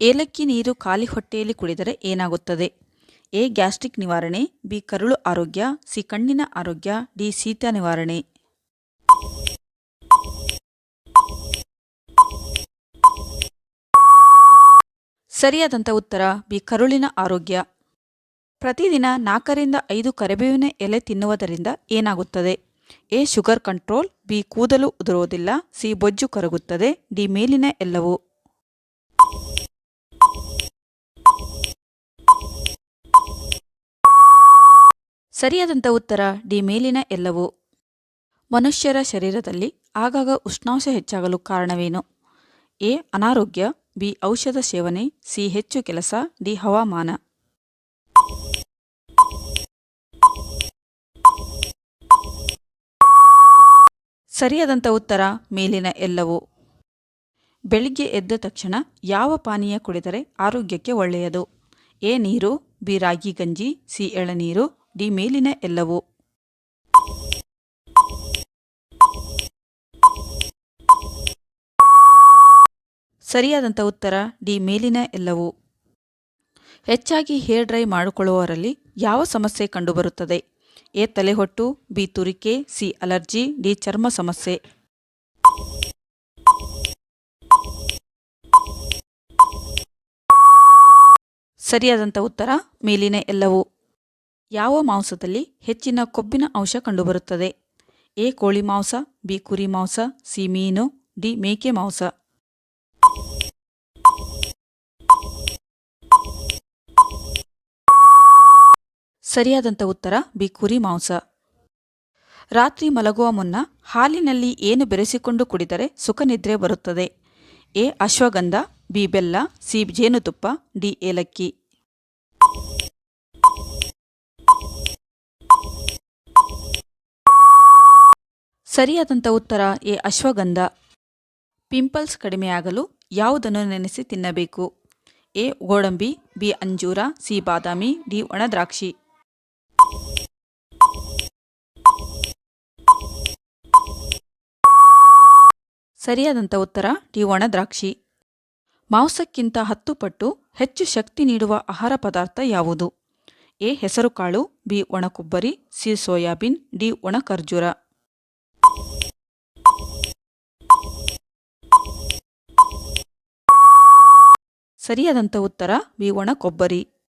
ಏಲಕ್ಕಿ ನೀರು ಖಾಲಿ ಹೊಟ್ಟೆಯಲ್ಲಿ ಕುಡಿದರೆ ಏನಾಗುತ್ತದೆ? ಎ. ಗ್ಯಾಸ್ಟ್ರಿಕ್ ನಿವಾರಣೆ, ಬಿ. ಕರುಳು ಆರೋಗ್ಯ, ಸಿ. ಕಣ್ಣಿನ ಆರೋಗ್ಯ, ಡಿ. ಶೀತ ನಿವಾರಣೆ. ಸರಿಯಾದಂಥ ಉತ್ತರ, ಬಿ. ಕರುಳಿನ ಆರೋಗ್ಯ. ಪ್ರತಿದಿನ ನಾಲ್ಕರಿಂದ ಐದು ಕರಿಬೇವಿನ ಎಲೆ ತಿನ್ನುವುದರಿಂದ ಏನಾಗುತ್ತದೆ? ಎ. Sugar control, B. ಕೂದಲು ಉದುರುವುದಿಲ್ಲ, ಸಿ. ಬೊಜ್ಜು ಕರಗುತ್ತದೆ, ಡಿ. ಮೇಲಿನ ಎಲ್ಲವೂ. ಸರಿಯಾದಂಥ ಉತ್ತರ ಡಿ ಮೇಲಿನ ಎಲ್ಲವೂ. ಮನುಷ್ಯರ ಶರೀರದಲ್ಲಿ ಆಗಾಗ ಉಷ್ಣಾಂಶ ಹೆಚ್ಚಾಗಲು ಕಾರಣವೇನು? ಎ. ಅನಾರೋಗ್ಯ. ಬಿ. ಔಷಧ ಸೇವನೆ. ಸಿ. ಹೆಚ್ಚು ಕೆಲಸ. ಡಿ. ಹವಾಮಾನ. ಸರಿಯಾದಂಥ ಉತ್ತರ ಮೇಲಿನ ಎಲ್ಲವೂ. ಬೆಳಿಗ್ಗೆ ಎದ್ದ ತಕ್ಷಣ ಯಾವ ಪಾನೀಯ ಕುಡಿದರೆ ಆರೋಗ್ಯಕ್ಕೆ ಒಳ್ಳೆಯದು? ಎ. ನೀರು. ಬಿ. ರಾಗಿ ಗಂಜಿ. ಸಿ. ಎಳನೀರು. ಡಿ ಮೇಲಿನ ಎಲ್ಲವೂ. ಸರಿಯಾದಂಥ ಉತ್ತರ ಡಿ ಮೇಲಿನ ಎಲ್ಲವೂ. ಹೆಚ್ಚಾಗಿ ಹೇರ್ ಡ್ರೈ ಮಾಡಿಕೊಳ್ಳುವವರಲ್ಲಿ ಯಾವ ಸಮಸ್ಯೆ ಕಂಡುಬರುತ್ತದೆ? ಎ ತಲೆಹೊಟ್ಟು, ಬಿ ತುರಿಕೆ, ಸಿ ಅಲರ್ಜಿ, ಡಿ ಚರ್ಮ ಸಮಸ್ಯೆ. ಸರಿಯಾದಂಥ ಉತ್ತರ ಮೇಲಿನ ಎಲ್ಲವೂ. ಯಾವ ಮಾಂಸದಲ್ಲಿ ಹೆಚ್ಚಿನ ಕೊಬ್ಬಿನ ಅಂಶ ಕಂಡುಬರುತ್ತದೆ? ಎ. ಕೋಳಿ ಮಾಂಸ, ಬಿ. ಕುರಿ ಮಾಂಸ, ಸಿ. ಮೀನು, ಡಿ. ಮೇಕೆ ಮಾಂಸ. ಸರಿಯಾದಂಥ ಉತ್ತರ, ಬಿ. ಕುರಿ ಮಾಂಸ. ರಾತ್ರಿ ಮಲಗುವ ಮುನ್ನ ಹಾಲಿನಲ್ಲಿ ಏನು ಬೆರೆಸಿಕೊಂಡು ಕುಡಿದರೆ ಸುಖನಿದ್ರೆ ಬರುತ್ತದೆ? ಎ. ಅಶ್ವಗಂಧ, ಬಿ. ಬೆಲ್ಲ, ಸಿ. ಜೇನುತುಪ್ಪ, ಡಿ. ಏಲಕ್ಕಿ. ಸರಿಯಾದಂಥ ಉತ್ತರ ಎ ಅಶ್ವಗಂಧ. ಪಿಂಪಲ್ಸ್ ಕಡಿಮೆಯಾಗಲು ಯಾವುದನ್ನು ನೆನೆಸಿ ತಿನ್ನಬೇಕು? ಎ ಗೋಡಂಬಿ, ಬಿ ಅಂಜೂರ, ಸಿ ಬಾದಾಮಿ, ಡಿ ಒಣದ್ರಾಕ್ಷಿ ಸರಿಯಾದಂಥ ಉತ್ತರ ಡಿ ಒಣದ್ರಾಕ್ಷಿ ಮಾಂಸಕ್ಕಿಂತ ಹತ್ತು ಪಟ್ಟು ಹೆಚ್ಚು ಶಕ್ತಿ ನೀಡುವ ಆಹಾರ ಪದಾರ್ಥ ಯಾವುದು? ಎ ಹೆಸರುಕಾಳು, ಬಿ ಒಣಕೊಬ್ಬರಿ ಸಿ ಸೋಯಾಬೀನ್, ಡಿ ಒಣ ಖರ್ಜೂರ. ಸರಿಯಾದಂಥ ಉತ್ತರ ಬಿ ಒಣ ಕೊಬ್ಬರಿ.